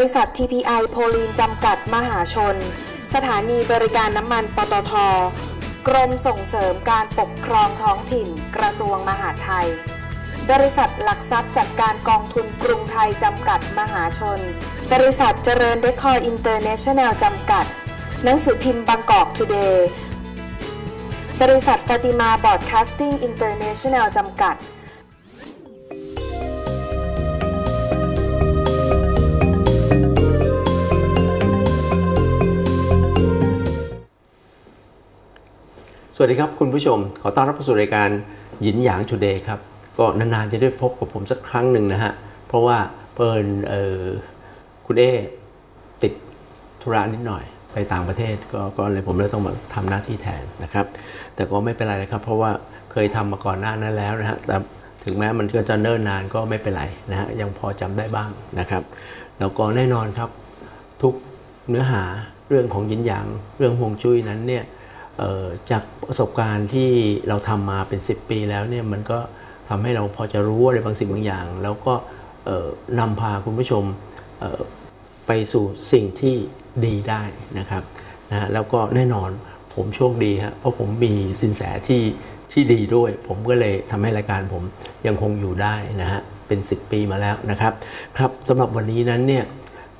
ริษัท TPI โพลีนจำกัดมหาชน สถานีบริการน้ำมันปตท กรมส่งเสริมการปกครองท้องถิ่น กระทรวงมหาดไทย บริษัทหลักทรัพย์จัดการกองทุนกรุงไทยจำกัดมหาชน บริษัทเจริญเดคอร์อินเตอร์เนชั่นแนลจำกัด หนังสือพิมพ์บางกอกทูเดย์ บริษัทฟาติมาบอร์ดคาสติ้งอินเตอร์เนชั่นแนลจำกัด สวัสดีครับคุณผู้ชม ขอต้อนรับเข้าสู่รายการหยินหยางชูเดย์ครับ ก็นานๆจะได้พบกับผมสักครั้งหนึ่งนะฮะ เพราะว่าเปินเออคุณเอติดธุระนิดหน่อย ไปต่างประเทศก็ก็เลยผมเลยต้องมาทำหน้าที่แทนนะครับ แต่ก็ไม่เป็นไรนะครับ เพราะว่าเคยทำมาก่อนหน้านั้นแล้วนะฮะแต่ถึงแม้มันก็จะเนิ่นนานก็ไม่เป็นไรนะฮะยังพอจำได้บ้างนะครับ แล้วก็แน่นอนครับทุกเนื้อหาเรื่องของยินหยางเรื่องฮวงจุ้ยนั้นเนี่ย จากประสบการณ์ที่เราทำมาเป็น 10 ปีแล้วเนี่ยมันก็ทำให้เราพอจะรู้อะไรบางสิ่งบางอย่าง แล้วก็เอ่อนำพาคุณผู้ชมไปสู่สิ่งที่ดีได้นะครับนะฮะแล้วก็แน่นอนผมโชคดีฮะเพราะผมมีสินแสที่ที่ดีด้วย ผมก็เลยทำให้รายการผมยังคงอยู่ได้นะฮะเป็น 10 ปีมาแล้วนะครับ ครับสำหรับวันนี้นั้นเนี่ย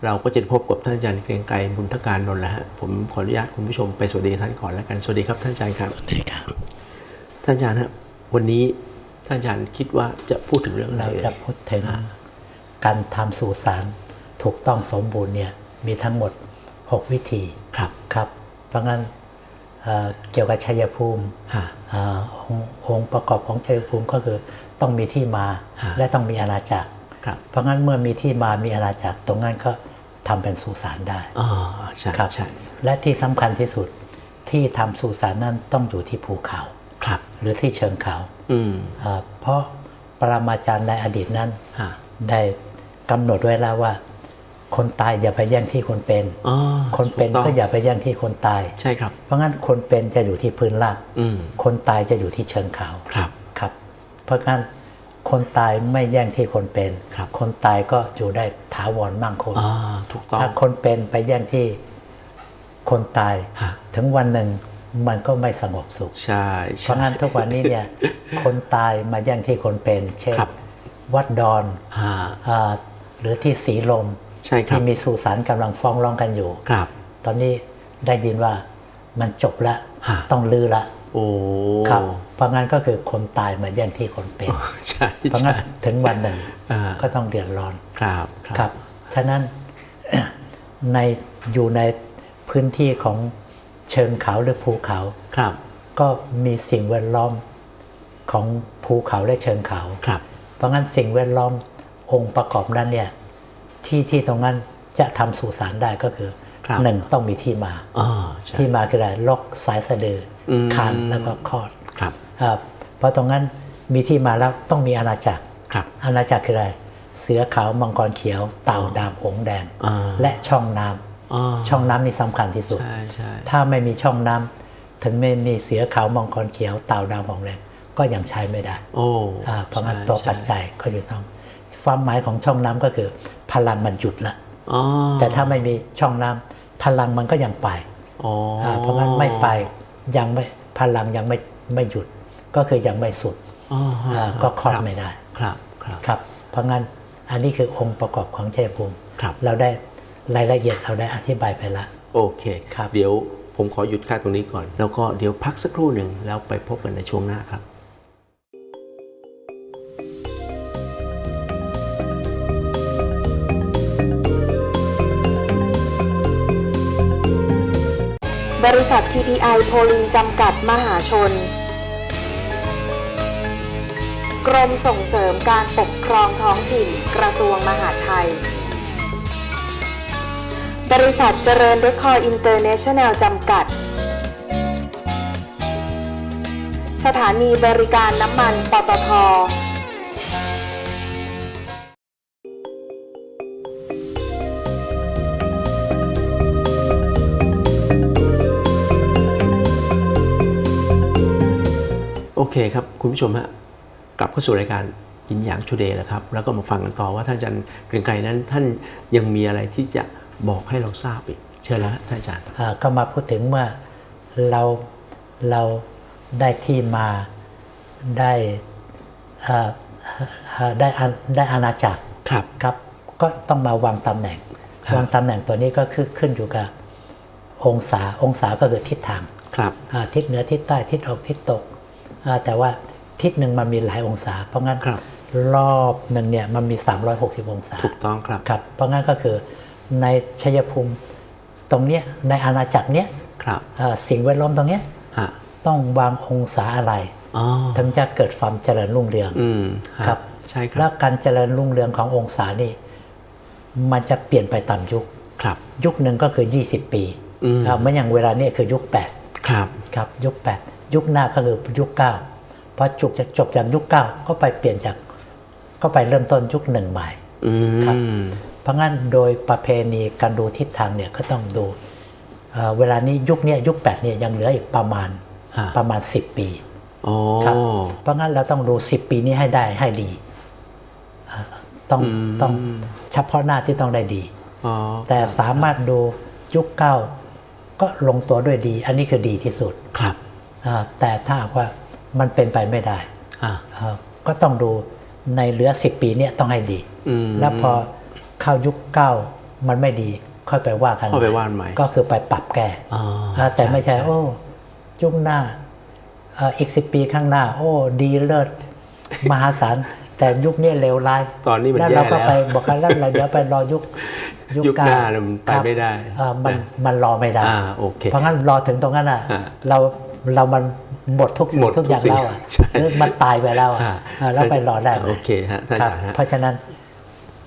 เราก็จะพบกับท่านอาจารย์เกรียงไกรบุญทการนนท์แล้วฮะผมขออนุญาตคุณผู้ชมไปสวัสดีท่านก่อนแล้วกันสวัสดีครับท่านอาจารย์ครับสวัสดีครับท่านอาจารย์ฮะวันนี้ท่านอาจารย์คิดว่าจะพูดถึงเรื่องอะไรเราเอ่ยจะพูดถึงการทำสู่สารถูกต้องสมบูรณ์เนี่ยมีทั้งหมด 6 วิธีครับครับเพราะงั้นเอ่อเกี่ยวกับชัยภูมิฮะเอ่อองค์องค์ประกอบของชัยภูมิก็คือต้องมีที่มาฮะและต้องมีอาณาจักร ครับเพราะงั้นเมื่อมีที่มามีอาณาจักรตรงนั้นก็ทำเป็นสุสานได้อ๋อใช่ครับใช่และที่สำคัญที่สุดที่ทำสุสานนั้นต้องอยู่ที่ภูเขาครับ หรือที่เชิงเขาอืมเอ่อเพราะปรมาจารย์ในอดีตนั้นฮะได้กำหนดไว้แล้วว่า คนตายอย่าไปแย่งที่คนเป็นอ๋อคนเป็นถูต้งก็อย่าไปแย่งที่คนตายใช่ครับ เพราะงั้นคนเป็นจะอยู่ที่พื้นราบอืมคนตายจะอยู่ที่เชิงเขาครับครับ เพราะงั้น คนตายไม่แย่งที่คนเป็นครับคนตายก็อยู่ได้ถาวรมั่งคงอ่าถูกต้องถ้าคนเป็นไปแย่งที่คนตายฮะถึงวันหนึ่งมันก็ไม่สงบสุข ใช่ เพใช่ราะงั้นทุกวันนี้เนี่ย คนตายมาแย่งที่คนเป็น เช่นครับวัดดอนฮะอ่าหรือที่สีลมใช่ครับที่มีสุสานกำลังฟ้องร้องกันอยู่ครับตอนนี้ได้ยินว่ามันจบแล้วฮะต้องลือละ โอ้ครับเพราะงั้นก็คือคนตายมาแย่งที่คนเป็นใช่เพราะงั้ใช่นถึงวันหนึ่งอ่าก็ต้องเดือดร้อนครับครับ ฉะนั้นในอยู่ในพื้นที่ของเชิงเขาหรือภูเขาครับ ก็มีสิ่งแวดล้อมของภูเขาและเชิงเขาครับ เพราะงั้นสิ่งแวดล้อมองค์ประกอบนั้นเนี่ยที่ที่ตรงนั้นจะทำสุสานได้ก็คือครับ หนึ่งต้องมีที่มาอ๋อใช่ที่มาคืออะไรลอกสายสะดืออมคานแล้วก็คลอดครับครับเพราะตรงนั้นมีที่มาแล้วต้องมีอาณาจักรครับอาณาจักรคืออะไร เสือขาวมังกรเขียว เต่าดำหงส์แดงอ่าและช่องน้ำอ๋อช่องน้ำนี่สำคัญที่สุดใช่ใช่ถ้าไม่มีช่องน้ำถึงไม่มีเสือขาวมังกรเขียว เต่าดำหงส์แดงก็ยังใช้ไม่ได้โอ้อ่าเพราะงั้นใช่ตัวปัจใช่จัยก็อยู่ต้องความหมายของช่องน้ำก็คือ พลังมันหยุดละอ๋อแต่ถ้าไม่มีช่องน้ำ พลังมันก็ยังไปอ๋ออาเพราะงั้นไม่ไปยังไม่พลังยังไม่ไม่หยุด ก็คือยังไม่สุดอ๋อฮะอ่าก็คลอดรับไม่ได้ครับครับครับ เพราะงั้นอันนี้คือองค์ประกอบของชัยภูมิครับเราได้รายละเอียดเราได้อธิบายไปละโอเคครับ เดี๋ยวผมขอหยุดค่าตรงนี้ก่อน แล้วก็เดี๋ยวพักสักครู่หนึ่งแล้วไปพบกันในช่วงหน้าครับ TPI โพลีนจำกัดมหาชน กรมส่งเสริมการปกครองท้องถิ่นกระทรวงมหาดไทย บริษัทเจริญเดคอร์อินเตอร์เนชั่นแนลจำกัด สถานีบริการน้ำมันปตท เคครับ คุณผู้ชมฮะกลับเข้าสู่รายการยินหยางชูเดย์แหละครับ แล้วก็มาฟังกันต่อว่าท่านอาจารย์เกรียงไกรนั้นท่านยังมีอะไรที่จะบอกให้เราทราบอีก เชิญแล้วฮะท่านอาจารย์อ่าก็มาพูดถึงเมื่อเราเราได้ที่มาได้อ่าอ่าได้อาได้อาณาจักรครับครับ ก็ต้องมาวางตำแหน่งครับวางตำแหน่งตัวนี้ก็คือขึ้นอยู่กับองศาองศาก็คือทิศทางครับอ่าทิศเหนือทิศใต้ทิศออกทิศตกอ่า แต่ว่าทิศหนึ่งมันมีหลายองศา เพราะงั้นครับรอบหนึ่งเนี่ยมันมี 360 องศา ถูกต้องครับครับ เพราะงั้นก็คือในชัยภูมิตรงเนี้ยในอาณาจักรเนี้ยครับอ่าสิ่งแวดล้อมตรงเนี้ยฮะต้องวางองศาอะไรอ๋อถึงจะเกิดความเจริญรุ่งเรืองอืมฮะครับใช่คแล้รัวบการเจริญรุ่งเรืองขององศานี่ มันจะเปลี่ยนไปตามยุคครับ ยุคหนึ่งก็คือ 20 ปีอืมอ่าเหมื่อนอย่างเวลานี้คือยุคครับ8ครับยุค 8 ยุคหน้าก็คือยุค9พอจุกจะจบจากยุค9ก็ไปเปลี่ยนจากก็ไปเริ่มต้นยุคหนึ่งใหม่อืครับมเพราะงั้นโดยประเพณีการดูทิศทางเนี่ยก็ต้องดูเอ่อเวลานี้ยุคเนี้ยยุค8เนี่ยยังเหลืออีกประมาณฮะประมาณ 10 ปีอ๋อครับเพราะงั้นเราต้องดู 10 ปีนี้ให้ได้ให้ดีอ่าต้องอืมต้องเฉพาะหน้าที่ต้องได้ดีอ๋อแต่สามารถดูยุคเก้าก็ลงตัวด้วยดี อันนี้คือดีที่สุดครับอ่า แต่ถ้าหากว่ามันเป็นไปไม่ได้อ่าอ่าก็ต้องดูในเหลือ 10 ปีเนี่ยต้องให้ดีอืมแล้วพอเข้ายุคเก้ามันไม่ดีค่อยไปว่ากันค่อยไปว่ากันใหม่ก็คือไปปรับแก้อ๋ออ่าแต่ไม่ใช่โอ้ยุคหน้าเอ่ออีกสิปีข้างหน้า โอ้ ดีเลิศมหาศาลแต่ยุคนี้เลวร้ายตอนนี้มันแล้วแย่เราก็แล้วไปบอกกันแล้วเราเดี๋ยวไปรอยุคยุคหน้าเนี่ยมันไปครับไม่ได้เอ่อมันนะมันรอไม่ได้อ่าโอเคเพราะงั้นรอถึงตรงนั้นอะฮะเรา เรามันหมดทุกสิ่หมงดทุกอย่างทุกสิ่งแล้วอะใช่หรือมันตายไปแล้วอะฮะเออแล้วไปรอได้ไหมโอเคฮะท่านครับอาจารย์ฮะเพราะฉะนั้น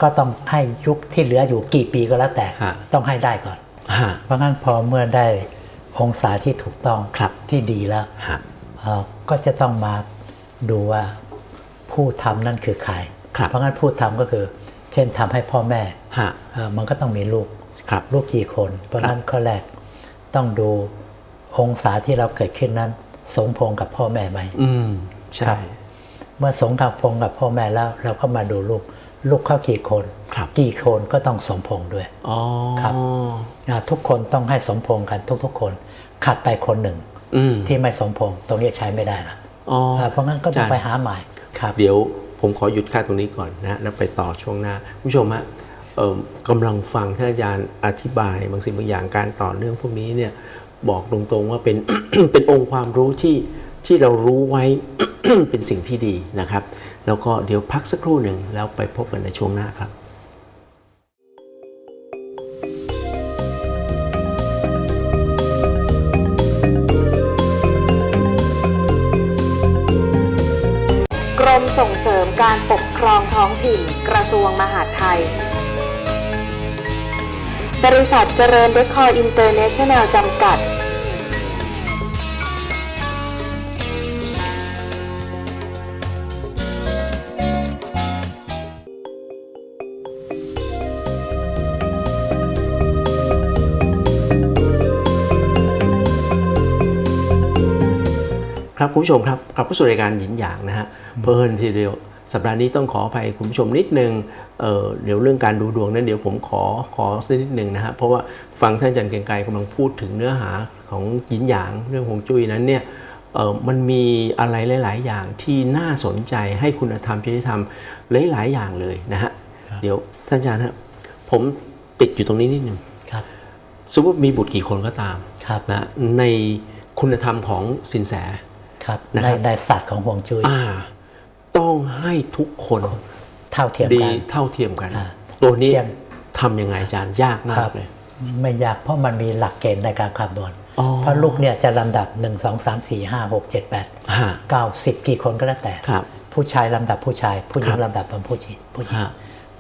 ก็ต้องให้ยุคที่เหลืออยู่กี่ปีก็แล้วแต่ฮะต้องให้ได้ก่อนฮะเพราะงั้นพอเมื่อได้องศาที่ถูกต้องครับที่ดีแล้วฮะเอ่อก็จะต้องมาดูว่าผู้ทำนั่นคือใครครับเพราะงั้นผู้ทำก็คือ เช่นทำให้พ่อแม่ฮะเอ่อมันก็ต้องมีลูกครับลูกกี่คน เพราะงั้นข้อแรกต้องดู องศาที่เราเกิดขึ้นนั้น สมพงษ์กับพ่อแม่ไหมอืมคใช่รับเมื่อสมกับพงษ์กับพ่อแม่แล้ว เราก็มาดูลูกลูกเข้ากี่คนครับกี่คนก็ต้องสมพงษ์ด้วยอ๋อครับอ่าทุกคนต้องให้สมพงษ์กันทุก ๆ คนขัดไปคนหนึ่งอืมที่ไม่สมพงษ์ตรงนี้ใช้ไม่ได้ละอ๋ออ่าเพราะงั้นก็ต้องใช่ไปหาใหม่ครับ เดี๋ยวผมขอหยุดค่าตรงนี้ก่อนนะแล้วไปต่อช่วงหน้าคุณผู้ชมฮะเอิ่มกำลังฟังท่านอาจารย์อธิบายบางสิ่งบางอย่างการต่อเนื่องพวกนี้เนี่ย บอกตรงๆว่าเป็นเป็นองค์ความรู้ที่ที่เรารู้ไว้เป็นสิ่งที่ดีนะครับ แล้วก็เดี๋ยวพักสักครู่หนึ่งแล้วไปพบกันในช่วงหน้าครับกรมส่งเสริมการปกครองท้องถิ่นกระทรวงมหาดไทย บริษัทเจริญเรคคอร์อินเตอร์เนชั่นแนลจำกัด ครับคุณผู้ชมครับกลับเข้าสู่รายการหยินหยางนะฮะเพิ่นทีเดียวสัปดาห์นี้ต้องขออภัยคุณผู้ชมนิดนึงเอ่อเดี๋ยวเรื่องการดูดวงนั้นเดี๋ยวผมขอขอสักนิดนึงนะฮะเพราะว่าฟังท่านอาจารย์เกรียงไกรกำลังพูดถึงเนื้อหาของหยินหยางเรื่องของจุ้ยนั้นเนี่ยเอ่อมันมีอะไรหลาย ๆ อย่างที่น่าสนใจให้คุณธรรมจริยธรรมหลาย ๆ อย่างเลยนะฮะเดี๋ยวท่านอาจารย์ฮะผมติดอยู่ตรงนี้นิดนึงครับสมมติมีบุตรกี่คนก็ตามครับนะในคุณธรรมของสินแส ครับนะในครับในศาสตร์ของห่วงจุ้ยอ่าต้องให้ทุกคนเท่าเทียมดีกันเท่าเทียมกันอ่าตัวนี้เทียมทำยังไงอาจารย์ยากมาครักบเลย ไม่ยากเพราะมันมีหลักเกณฑ์ในการคำนวณอ๋อเพราะลูกเนี่ยจะลำดับ 1 2 3 4 5 6 7 8ฮะ9 10 กี่คนก็แล้วแต่ครับผู้ชายลำดับผู้ชาย ผู้หญิคงรับลำดับเป็นผู้หญิงผู้หญิงฮะ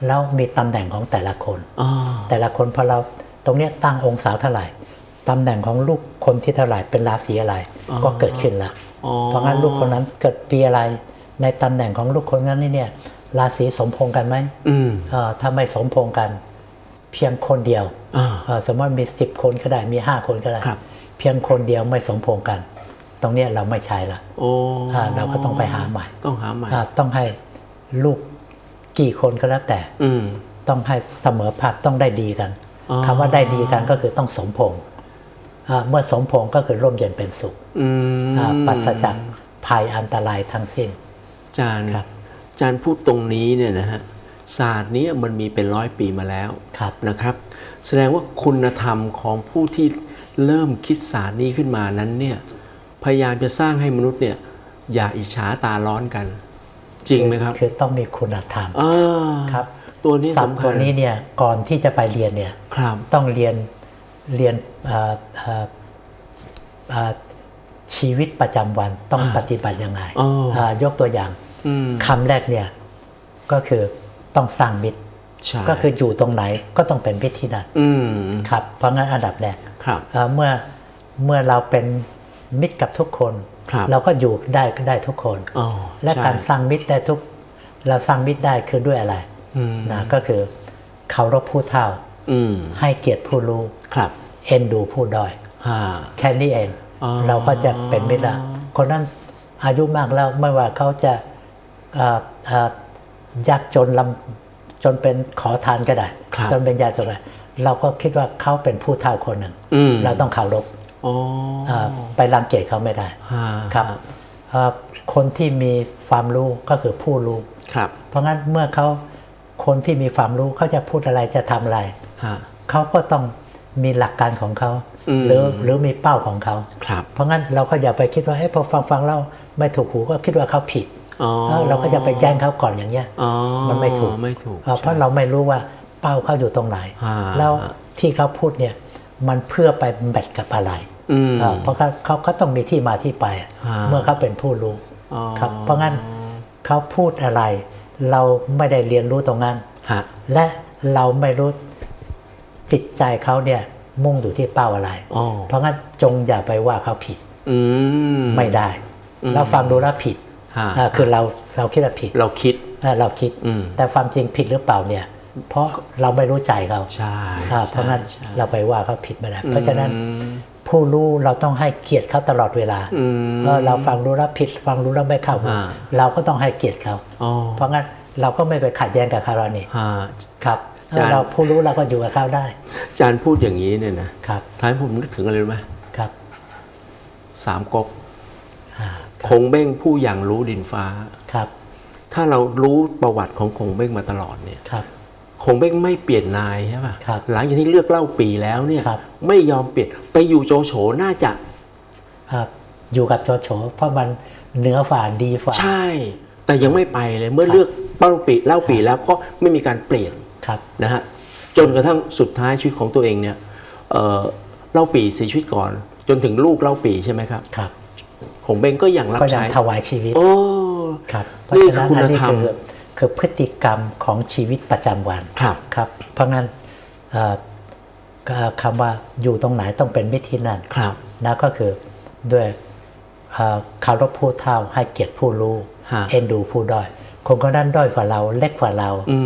แล้วมีตำแหน่งของแต่ละคนอ๋อแต่ละคนพอเราตรงเนี้ยตั้งองศาเท่าไหร่ตำแหน่งของลูก คนที่เท่าไหร่เป็นราศีอะไรอ๋อก็เกิดขึ้นแล้วอ๋อเพราะงั้นลูกคนนั้นเกิดปีอะไร ในตำแหน่งของลูกคนนั้นนี่เนี่ยราศีสมพงษ์กันไหมอืมเอ่อถ้าไม่สมพงษ์กัน เพียงคนเดียวอ่าเอ่อสมมติมี10คนก็ได้มี5คนก็ได้ครับเพียงคนเดียวไม่สมพงษ์กัน ตรงเนี้ยเราไม่ใช่ละโอ้อ่าเราก็ต้องไปหาใหม่ ต้องหาใหม่อ่าต้องให้ลูกกี่คนก็แล้วแต่อืมต้องให้เสมอภาพต้องได้ดีกันอ๋อคำว่าได้ดีกันก็คือต้องสมพงษ์อ่า เมื่อสมพงษ์ก็คือร่มเย็นเป็นสุขอืมอ่าปราศจากภัยอันตรายทั้งสิ้นอาจารย์ครับอาจารย์พูดตรงนี้เนี่ยนะฮะศาสตร์นี้มันมีเป็นร้อยปีมาแล้วครับนะครับ แสดงว่าคุณธรรมของผู้ที่เริ่มคิดศาสตร์นี้ขึ้นมานั้นเนี่ยพยายามจะสร้างให้มนุษย์เนี่ยอย่าอิจฉาตาร้อนกัน จริงไหมครับคือต้องมีคุณธรรมอ่าครับ ตัวนี้สัตว์สำคัญตัวนี้เนี่ยก่อนที่จะไปเรียนเนี่ยครับต้องเรียน เรียนเอ่อเอ่อเอ่อชีวิตประจำวันต้องปฏิบัติยังไงอ๋ออ่ายกตัวอย่างอืมคำแรกเนี่ยก็คือต้องสร้างมิตรใช่ก็คืออยู่ตรงไหนก็ต้องเป็นมิตรที่นั่นอืมครับ เพราะงั้นอันดับแรกครับเอ่อเมื่อเมื่อเราเป็นมิตรกับทุกคนครับเราก็อยู่ได้ได้ทุกคนอ๋อและใช่การสร้างมิตรได้ทุก เราสร้างมิตรได้คือด้วยอะไรอืมนะก็คือเคารพผู้เฒ่าอืม ให้เกียรติผู้รู้ครับเอ็นดูผู้ด้อยฮ่าแค่นี้เองอ๋อเราก็จะเป็นมิตรละคนนั้นอายุมากแล้วไม่ว่าเขาจะเอ่อเอ่อยากจนลำจนเป็นขอทานก็ได้ครับจนเป็นยากจนก็ได้เราก็คิดว่าเขาเป็นผู้เฒ่าคนหนึ่งอืมเราต้องเคารพอ๋อเอ่อไปรังเกียจเขาไม่ได้ฮ่าครับเอ่อคนที่มีความรู้ก็คือผู้รู้ครับเพราะงั้นเมื่อเขาคนที่มีความรู้เขาจะพูดอะไรจะทำอะไรฮะ เขาก็ต้องมีหลักการของเขาอืมหรือหรือมีเป้าของเขาครับเพราะงั้นเราก็อย่าไปคิดว่าเอ้พอฟังฟังเราไม่ถูกหูก็คิดว่าเขาผิดอ๋อเออเราก็จะไปแย่งเขาก่อนอย่างเงี้ยอ๋อมันไม่ถูกไม่ถูกเออเพราะเราไม่รู้ว่าเป้าเขาอยู่ตรงไหนอ่าแล้วที่เขาพูดเนี่ยมันเพื่อไปแบตกับอะไรอืมเออเพราะเขาเขาเขาต้องมีที่มาที่ไปอะอ่าเมื่อเขาเป็นผู้รู้อ๋อครับเพราะงั้นเขาพูดอะไร เราไม่ได้เรียนรู้ตรงนั้นฮะและเราไม่รู้ จิตใจเขาเนี่ยมุ่งอยู่ที่เป้าอะไรอ๋อเพราะงั้นจงอย่าไปว่าเขาผิดอืมไม่ได้อืมเราฟังดูแล้วผิดฮะอ่าคือเราเราคิดว่าผิด เราคิดอ่าเราคิดอืมแต่ความจริงผิดหรือเปล่าเนี่ย เพราะเราไม่รู้ใจเขาใช่อ่าเพราะงั้นใช่เราไปว่าเขาผิดไม่ได้เพราะฉะนั้นอืมผู้รู้เราต้องให้เกียรติเขาตลอดเวลาอืมเออเราฟังรู้แล้วผิด ฟังรู้แล้วไม่เข้าหูอ่าเราก็ต้องให้เกียรติเขาอ๋อเพราะงั้นเราก็ไม่ไปขัดแย้งกับเขาแล้วนี่ฮะครับ เอออาจารย์เราผู้รู้เราก็อยู่กับเขาได้อาจารย์พูดอย่างนี้เนี่ยนะครับท้ายผมนึกถึงอะไรรู้ไหมครับสามก๊กอ่าคงเบ้งผู้อย่างรู้ดินฟ้าครับ ถ้าเรารู้ประวัติของคงเบ้งมาตลอดเนี่ยครับคงเบ้งไม่เปลี่ยนนายใช่ป่ะครับหลังจากที่เลือกเล่าปีแล้วเนี่ยครับไม่ยอมเปลี่ยนไปอยู่โจโฉน่าจะอ่าอยู่กับโจโฉเพราะมันเหนือฝ่าดีฝ่าใช่ แต่ยังไม่ไปเลยเมื่อเลือกเป้าปีเล่าปีแล้วก็ไม่มีการเปลี่ยนครับ นะฮะจนกระทั่งสุดท้ายชีวิตของตัวเองเนี่ยเอ่อเล่าปีเสียชีวิตก่อน จนถึงลูกเล่าปีใช่ไหมครับครับคงเบงก็ยังรับก็ยังใช้ถวายชีวิตโอ้ครับเพราะนี่ฉะคือนั้นคุณอันนี้ธรรมคือคือพฤติกรรมของชีวิตประจำวันครับครับ เพราะงั้นเอ่อก็คำว่าอยู่ตรงไหนต้องเป็นวิธีนั้นครับนะก็คือด้วยเอ่อเคารพผู้เฒ่าให้เกียรติผู้รู้ฮะเอ็นดูผู้ด้อยคนคนนั้นด้อยฝ่าเราเล็กฝ่าเราอื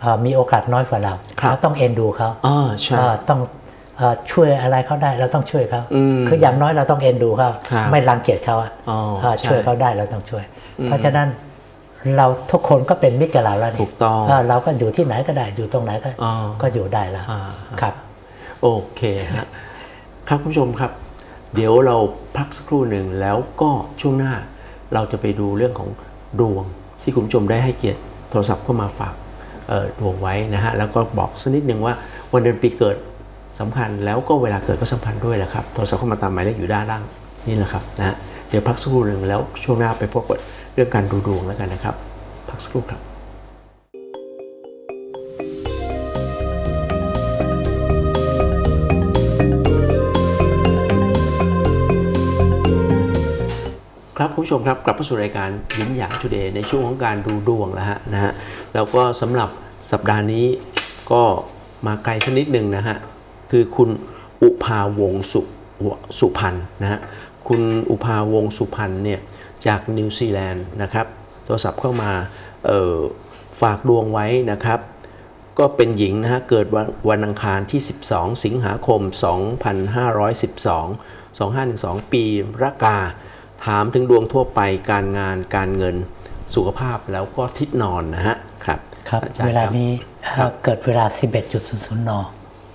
มเอ่อมีโอกาสน้อยฝ่าเราครับเราต้องเอ็นดูเขาอ๋อใช่เอ่อต้องเอ่อช่วยอะไรเขาได้เราต้องช่วยเขาอืมคืออย่างน้อยเราต้องเอ็นดูเขาครับไม่รังเกียจเขาอะอ๋อเอ่อใช่ช่วยเขาได้เราต้องช่วยอืมเพราะฉะนั้นเราทุกคนก็เป็นมิตรกับเราแล้วนี่ถูกต้องเเราก็อยู่ที่ไหนก็ได้อยู่ตรงไหนก็อ๋อก็อยู่ได้แล้วอ่าครับ โอเคฮะครับคุณผู้ชมครับ เดี๋ยวเราพักสักครู่หนึ่งแล้วก็ช่วงหน้า เราจะไปดูเรื่องของดวงที่คุณผู้ชมได้ให้เกียรติโทรศัพท์เข้ามาฝากเอ่อ ดวงไว้นะฮะแล้วก็บอกสักนิดหนึ่งว่าวันเดือนปีเกิดสำคัญแล้วก็เวลาเกิดก็สำคัญด้วยแหละครับโทรศัพท์เข้ามาตามหมายเลขอยู่ด้านล่างนี่แหละครับนะฮะเดี๋ยวพักสักครู่หนึ่งแล้วช่วงหน้าไปพบกับเรื่องการดูดวงแล้วกันนะครับ พักสักครู่ครับ ครับคุณผู้ชมครับกลับมาสู่รายการยิ้มหยางทูเดย์ในช่วงของการดูดวงแล้วฮะนะฮะแล้วก็สำหรับสัปดาห์นี้ก็มาไกลสักนิดหนึ่งนะฮะคือคุณอุภาวงสุสุพันนะฮะคุณอุภาวงสุพันเนี่ยจากนิวซีแลนด์นะครับโทรศัพท์เข้ามาเอ่อฝากดวงไว้นะครับ ก็เป็นหญิงนะฮะเกิดววันอังคารที่ 12 สิงหาคม 2512 2512 ปีรากา ถามถึงดวงทั่วไปการงานการเงินสุขภาพแล้วก็ทิศนอนนะฮะครับครับอจรย์เวลาครับนี้เอ่อเกิดเวลา 11.00น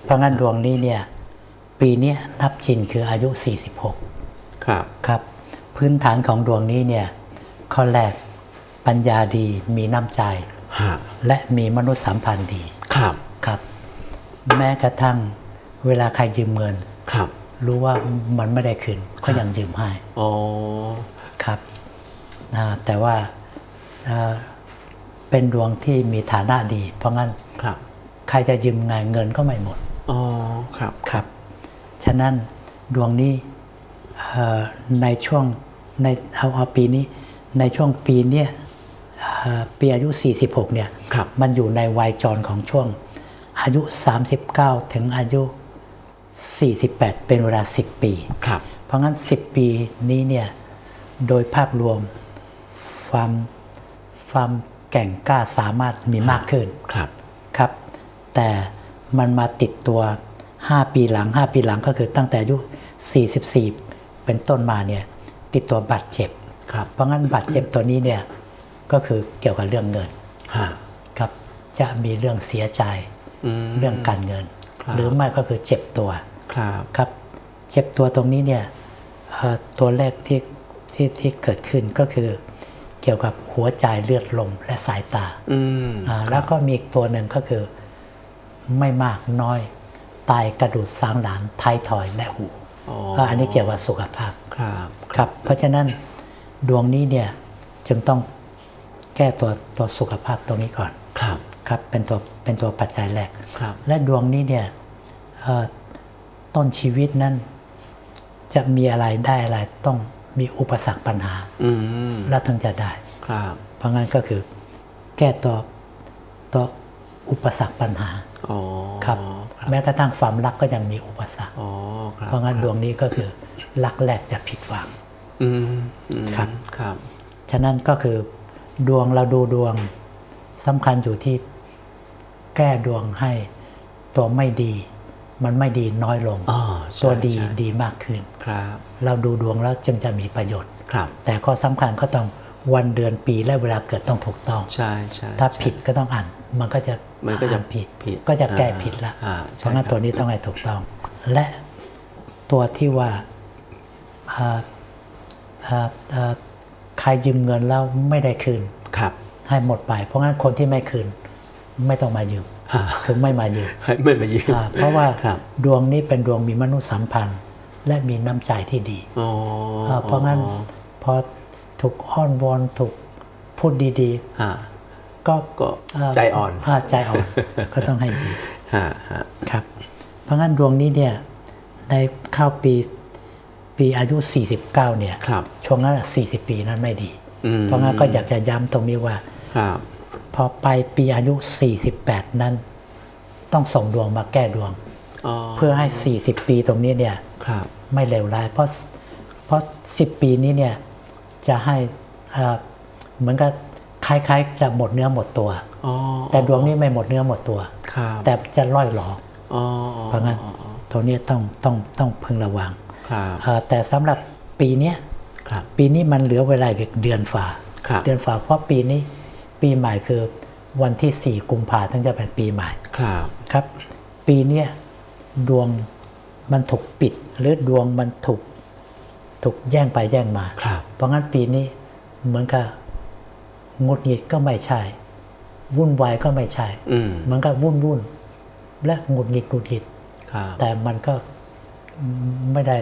เพราะงั้นดวงนี้เนี่ยปีเนี้ยนับชินคืออายุ 46 ครับครับ พื้นฐานของดวงนี้เนี่ยข้อแรกปัญญาดีมีน้ำใจฮะและมีมนุษยสัมพันธ์ดีครับครับ แม้กระทั่งเวลาใครยืมเงินครับ รู้ว่ามันไม่ได้คืนก็ยังยืมให้อ๋อครับอ่าแต่ว่าอ่าเป็นดวงที่มีฐานะดี เพราะงั้นครับใครจะยืมเงินเงินก็ไม่หมดอ๋อครับครับ ฉะนั้นดวงนี้เอ่อในช่วงในเอาเอาปีนี้ในช่วงปีเนี้ยเอ่อปีอายุ 46 เนี่ยครับมันอยู่ในวัยจรของช่วงอายุ 39 ถึงอายุ 48 เป็นเวลา 10 ปีครับเพราะงั้น 10 ปีนี้เนี่ยโดยภาพรวมความความแก่งกล้าสามารถมีมากขึ้นครับครับ แต่มันมาติดตัว 5 ปีหลัง 5 ปีหลังก็คือตั้งแต่อายุ 44 เป็นต้นมาเนี่ยติดตัวบาดเจ็บครับเพราะงั้นบาดเจ็บตัวนี้เนี่ยก็คือเกี่ยวกับเรื่องเงินฮะครับจะมีเรื่องเสียใจอืมเรื่องการเงินครับ หรือไม่ก็คือเจ็บตัวครับครับ เจ็บตัวตรงนี้เนี่ยเอ่อตัวแรกที่ที่ที่เกิดขึ้นก็คือเกี่ยวกับหัวใจเลือดลมและสายตาอืมอ่าแล้วก็มีอีกตัวหนึ่งก็คือไม่มากน้อยตายกระดูดสังหลานท้ายทอยและหูอ๋ออ่าอันนี้เกี่ยวกับสุขภาพครับครับ เพราะฉะนั้นดวงนี้เนี่ยจึงต้องแก้ตัวตัวสุขภาพตรงนี้ก่อน ครับครับเป็นตัวเป็นตัวปัจจัยแรกครับและดวงนี้เนี่ยเอ่อต้นชีวิตนั้น จะมีอะไรได้อะไรต้องมีอุปสรรคปัญหาอืมแล้วถึงจะได้ครับเพราะงั้นก็คือแก้ตัวตัวอุปสรรคปัญหาอ๋อครับครับแม้กระทั่งความรักก็ยังมีอุปสรรคอ๋อครับเพราะงั้นดวงนี้ก็คือรักแรกจะผิดหวังอืมอืมครับครับ ฉะนั้นก็คือดวงเราดูดวงสำคัญอยู่ที่ แก้ดวงให้ตัวไม่ดี มันไม่ดีน้อยลงอ๋อใช่ตัวดีใช่ดีมากขึ้นครับเราดูดวงแล้วจึงจะมีประโยชน์ครับแต่ข้อสำคัญก็ต้องวันเดือนปีและเวลาเกิดต้องถูกต้องใช่ใช่ถ้าใช่ผิดก็ต้องอ่านมันก็จะมันก็จะอ่าผิดผิดก็จะแก้อ่าผิดละอ่าเพราะงั้นใช่ครับตัวนี้ต้องให้ถูกต้อง และตัวที่ว่าอ่าอ่าอ่าใครยืมเงินแล้วไม่ได้คืนครับให้หมดไป เพราะงั้นคนที่ไม่คืน ไม่ต้องมายืมฮะคือไม่มายืมให้ไม่มายืมอ่าเพราะว่าครับดวงนี้เป็นดวงมีมนุษยสัมพันธ์ และมีน้ำใจที่ดีอ๋ออ่าเพราะงั้นพอถูกอ้อนวอนถูกพูดดีฮะๆก็ก็าใจอ่อนาใจอ่อนก็ต้องให้ยืมฮะฮะครับ เพราะงั้นดวงนี้เนี่ยในเข้าปีปีอายุ 49 เนี่ยครับช่วงนั้นอะ40 ปีนั้นไม่ดีอืมเพราะงั้นก็อยากจะย้ำตรงนี้ว่าครับ พอไปปีอายุ 48 นั้น ต้องส่งดวงมาแก้ดวงอ๋อเพื่อให้ 40 ปีตรงนี้เนี่ยครับไม่เลวร้ายเพราะเพราะ 10 ปีนี้เนี่ยจะให้เอ่อเหมือนกับคล้ายๆ จะหมดเนื้อหมดตัวอ๋อแต่ดวงนี้ไม่หมดเนื้อหมดตัวครับแต่จะล่อยหลอกอ๋อเพราะงั้นตรงนี้ต้องต้องต้องพึงระวังครับเอ่อแต่สำหรับปีเนี้ยครับปีนี้มันเหลือเวลาอีกเดือนฝ่าครับเดือนฝ่าเพราะปีนี้ ปีใหม่คือวันที่ 4 กุมภาพันธ์ถึงจะเป็นปีใหม่ ครับ ครับ ปีเนี้ยดวงมันถูกปิด หรือดวงมันถูกถูกแย่งไปแย่งมา ครับ เพราะงั้นปีนี้เหมือนกับงุดหงิดก็ไม่ใช่ วุ่นวายก็ไม่ใช่อืมเหมือนกับวุ่นวุ่นและหงุดหงิดหงุดหงิดครับแต่มันก็ไม่ได้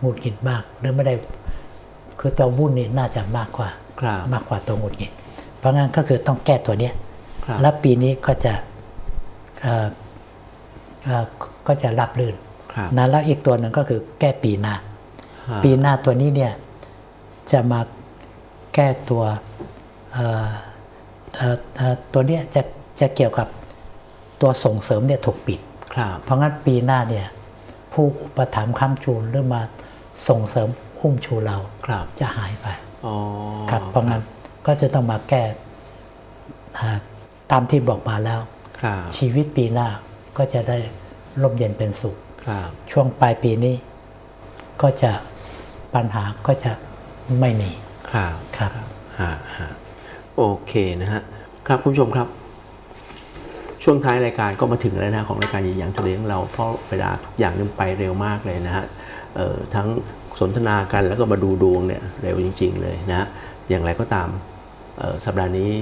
หงุดหงิดมาก หรือไม่ได้คือตัววุ่นนี่น่าจะมากกว่าครับมากกว่าตัวหงุดหงิด เพราะงั้นก็คือต้องแก้ตัวเนี้ยครับแล้วปีนี้ก็จะเอ่อเอ่อก็จะรับลื่นครับนะแล้วอีกตัวหนึ่งก็คือแก้ปีหน้าฮะปีหน้าตัวนี้เนี่ยจะมาแก้ตัวเอ่อเอ่อเอ่อตัวเนี้ยจะจะเกี่ยวกับตัวส่งเสริมเนี่ยถูกปิดครับเพราะงั้นปีหน้าเนี่ยผู้อุปถัมภ์ค้ำชูหรือมาส่งเสริมอุ้มชูเราครับจะหายไปอ๋อครับเพราะงั้น ก็จะต้องมาแก้อ่าตามที่บอกมาแล้วครับชีวิตปีหน้าก็จะได้ร่มเย็นเป็นสุขครับช่วงปลายปีนี้ ก็จะปัญหาก็จะไม่มีครับครับฮะฮะโอเคนะฮะครับคุณผู้ชมครับ ช่วงท้ายรายการก็มาถึงแล้วนะของรายการยินอย่างทุเรศของเราเพราะเวลาทุกอย่างนี่มันไปเร็วมากเลยนะฮะเอ่อทั้งสนทนากันแล้วก็มาดูดวงเนี่ยเร็วจริง ๆ เลยนะฮะอย่างไรก็ตามเอ่อ สัปดาห์นี้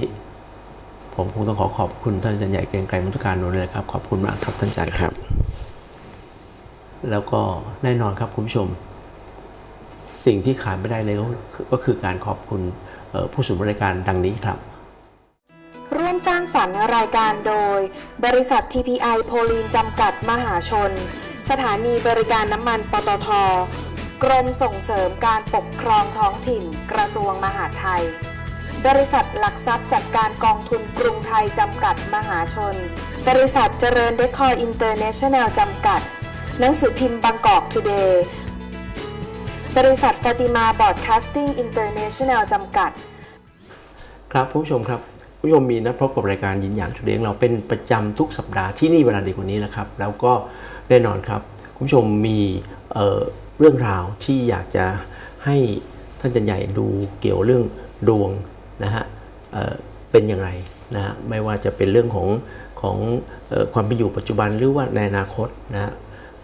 ผมคงต้องขอขอบคุณท่านอาจารย์ใหญ่เกรียงไกรมุทุการนนท์เลยครับ ขอบคุณมากครับท่านอาจารย์ครับ แล้วก็แน่นอนครับคุณผู้ชม สิ่งที่ขาดไม่ได้เลยก็คือการขอบคุณผู้สูนบริการดังนี้ครับ ร่วมสร้างสรรค์รายการโดย บริษัท TPI โพลีนจำกัดมหาชน สถานีบริการน้ำมันปตท กรมส่งเสริมการปกครองท้องถิ่นกระทรวงมหาดไทย บริษัทหลักทรัพย์จัดการกองทุนกรุงไทยจำกัดมหาชน บริษัทเจริญเดคอร์อินเตอร์เนชั่นแนลจำกัด หนังสือพิมพ์บางกอกทูเดย์ บริษัทฟาติมาบอร์ดคาสติ้งอินเตอร์เนชั่นแนลจำกัด ครับผู้ชมครับผู้ชมมีนัดพบกับรายการยินหยางชุดเลี้ยงเราเป็นประจำทุกสัปดาห์ที่นี่เวลาดีกว่านี้นะครับ แล้วก็แน่นอนครับ คุณผู้ชมมีเเรื่องราวที่อยากจะให้ท่านอาจันใหญ่ดูเกี่ยวเรื่องดวง นะฮะเเป็นอย่างไรนะฮะไม่ว่าจะเป็นเรื่องของของออความเป็นอยู่ปัจจุบันหรือว่าในอนาคตนะฮะ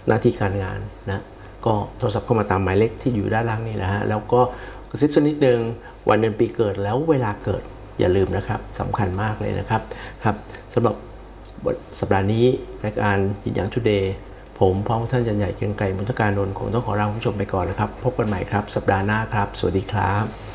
หน้าที่การงานนะก็โทรศัพท์เข้ามาตามหมายเลขที่อยู่ด้านล่างนี่แหละฮะแล้วก็กระซิบสักนิดนึงวันเดือนปีเกิดแล้วเวลาเกิดอย่าลืมนะครับสำคัญมากเลยนะครับครับสำหรับสัปดาห์นี้รายการยินยางทุเดย์ผมพร้อมท่านจันใหญ่เกรียงไกรมุทการนนท์คงต้องขอลาคุณผู้ชมไปก่อนนะครับ พบกันใหม่ครับ สัปดาห์หน้าครับ สวัสดีครับ